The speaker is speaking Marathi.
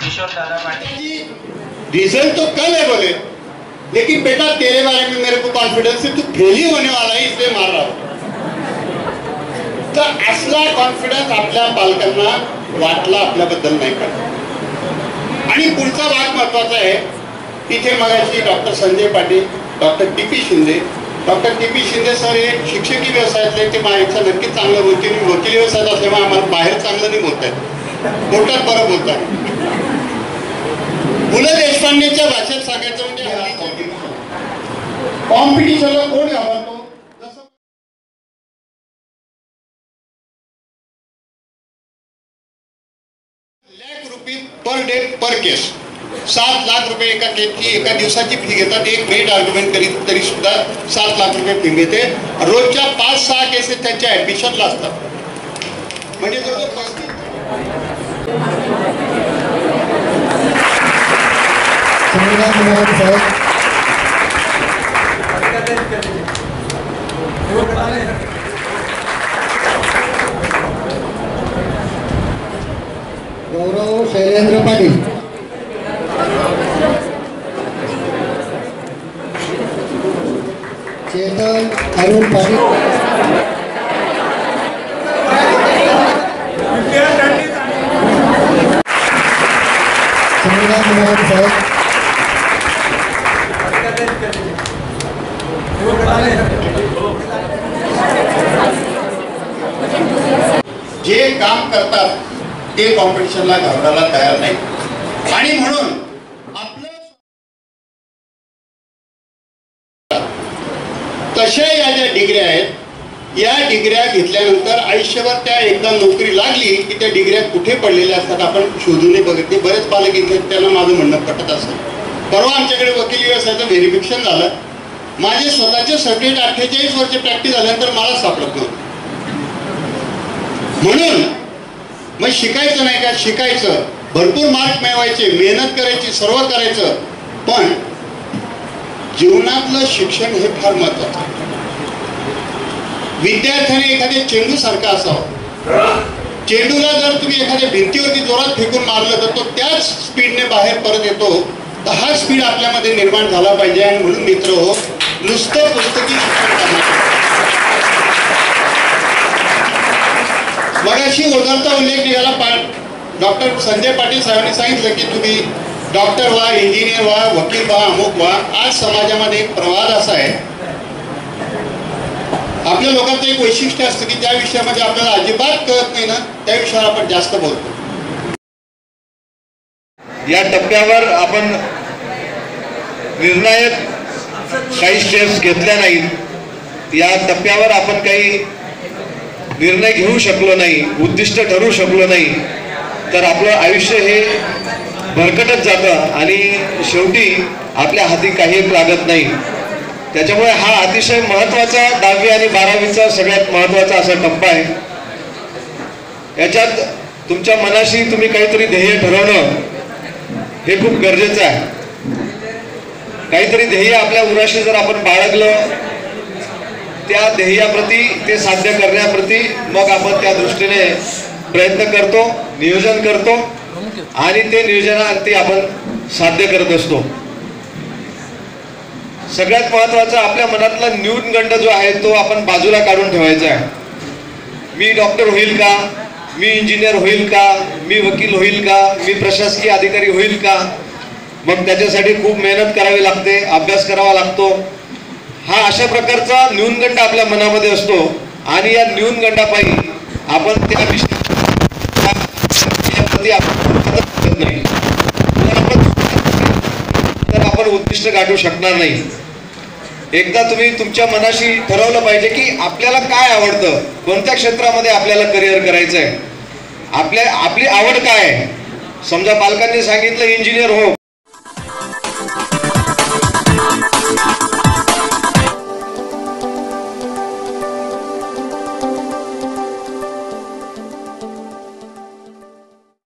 किशोर दादा पाटील रिजल्ट तो कल है बोले। लेकिन बेटा तेरे बारे में मेरे को कॉन्फिडेंस है तू फेल ही होने वाला है इसलिए मार रहा हूं। तर असला कॉन्फिडन्स आपल्या पालकांना वाटला आपल्याबद्दल नाही का? आणि पुढचा भाग महत्त्वाचा आहे तिथे मगाशी doctor Sanjay Patil doctor T P Shinde doctor T P Shinde sir हे शिक्षकी व्यवसायातले ते माझ्या नक्कीच चांगलं बोलतील वकील व्यवसायात असल्यामुळे आम्हाला बाहेर चांगलं नाही बोलत आहेत बोलतात बरं बोलतात. पु ल देशपांडेच्या भाषेत सांगायचं म्हणजे कॉम्पिटिशनला कोण घाबरतो? Lakh rupees per day per case सात लाख रुपये एका केसची एका दिवसाची फी घेतात. एक ग्रेट आर्ग्युमेंट करीत तरी सुद्धा सात लाख रुपये फी घेते रोजच्या पाच सहा केसेस त्यांच्या ऍडमिशनला असतात. म्हणजे जवळजवळ गौरव शैलेंद्र पाटील. चेतन अरुण पाटील. जे काम करतात ते कॉम्पिटिशनला घाबरायला तयार नाही. आणि म्हणून आपलं तशा या ज्या डिग्र्या आहेत या डिग्र्या घेतल्यानंतर आयुष्यभर त्या एकदा नोकरी लागली की त्या डिग्र्या कुठे पडलेल्या असतात आपण शोधूनही बघितले. बरेच पालक इथे त्यांना माझं म्हणणं पटत असतं. परवा आमच्याकडे वकील व्यवसायाचं व्हेरिफिकेशन झालं. माझे स्वतःचे सर्टिफिकेट अठ्ठेचाळीस वर्ष प्रॅक्टिस झाल्यानंतर मला सापडत नव्हतं. म्हणून मग शिकायचं नाही का? शिकायचं. भरपूर मार्क मिळवायचे मेहनत करायची सर्व करायचं. पण जीवनातलं शिक्षण हे फार महत्वाचं आहे. विद्यार्थ्याने एखाद्या चेंडू सारखा असावं. चेंडूला जर तुम्ही एखाद्या भिंतीवरती जोरात फेकून मारलं तर तो त्याच स्पीडने बाहेर परत येतो. तर हा स्पीड आपल्यामध्ये निर्माण झाला पाहिजे आणि म्हणून मित्र हो नुसतं पुस्तकी शिक्षण करण्याचं मगाशी ओझरचा उल्लेख निघाला पा डॉक्टर संजय पाटील साहेबांनी सांगितलं की तुम्ही डॉक्टर व्हा इंजिनियर व्हा वकील व्हा अमुक व्हा. आज समाजामध्ये एक प्रवाद असा आहे. आपल्या लोकांचं एक वैशिष्ट्य असतं की ज्या विषयामध्ये आपल्याला अजिबात कळत नाही ना त्या विषयावर आपण जास्त बोलतो. या टप्प्यावर आपण निर्णायक काही स्टेप्स घेतल्या नाहीत. या टप्प्यावर आपण काही निर्णय घेऊ शकलो नाही उद्दिष्ट ठरू शकलो नाही. तर आपलं आयुष्य हे भरकटत जातं आणि शेवटी आपल्या हाती काही लागत नाही. त्याच्यामुळे हा अतिशय महत्त्वाचा दहावी आणि बारावीचा सगळ्यात महत्त्वाचा असा टप्पा आहे. याच्यात तुमच्या मनाशी तुम्ही काहीतरी ध्येय ठरवणं हे खूप गरजेचं आहे. काहीतरी ध्येय आपल्या उराशी जर आपण बाळगलं त्या ध्येयाप्रती ते साध्य करण्याप्रती मग आपण त्या दृष्टीने प्रयत्न करतो नियोजन करतो आणि ते नियोजनाअंती आपण साध्य करत असतो. सगळ्यात महत्वाचं आपल्या मनातला न्यूनगंड जो आहे तो आपण बाजूला काढून ठेवायचा आहे. मी डॉक्टर होईल का? मी इंजिनियर होईल का? मी वकील होईल का? मी प्रशासकीय अधिकारी होईल का? मग त्याच्यासाठी खूप मेहनत करावी लागते अभ्यास करावा लागतो. हा अशा प्रकारचा न्यूनगंड आपल्या मनामध्ये असतो आणि या न्यूनगंडापायी आपण त्या विषयाप्रती आपण नाही. तर आपण उद्दिष्ट गाठू शकणार नाही. एकदा तुम्ही तुमच्या मनाशी ठरवलं पाहिजे की आपल्याला काय आवडतं कोणत्या क्षेत्रामध्ये आपल्याला करिअर करायचं आहे आपल्या आपली आवड काय आहे? समजा पालकांनी सांगितलं इंजिनियर हो.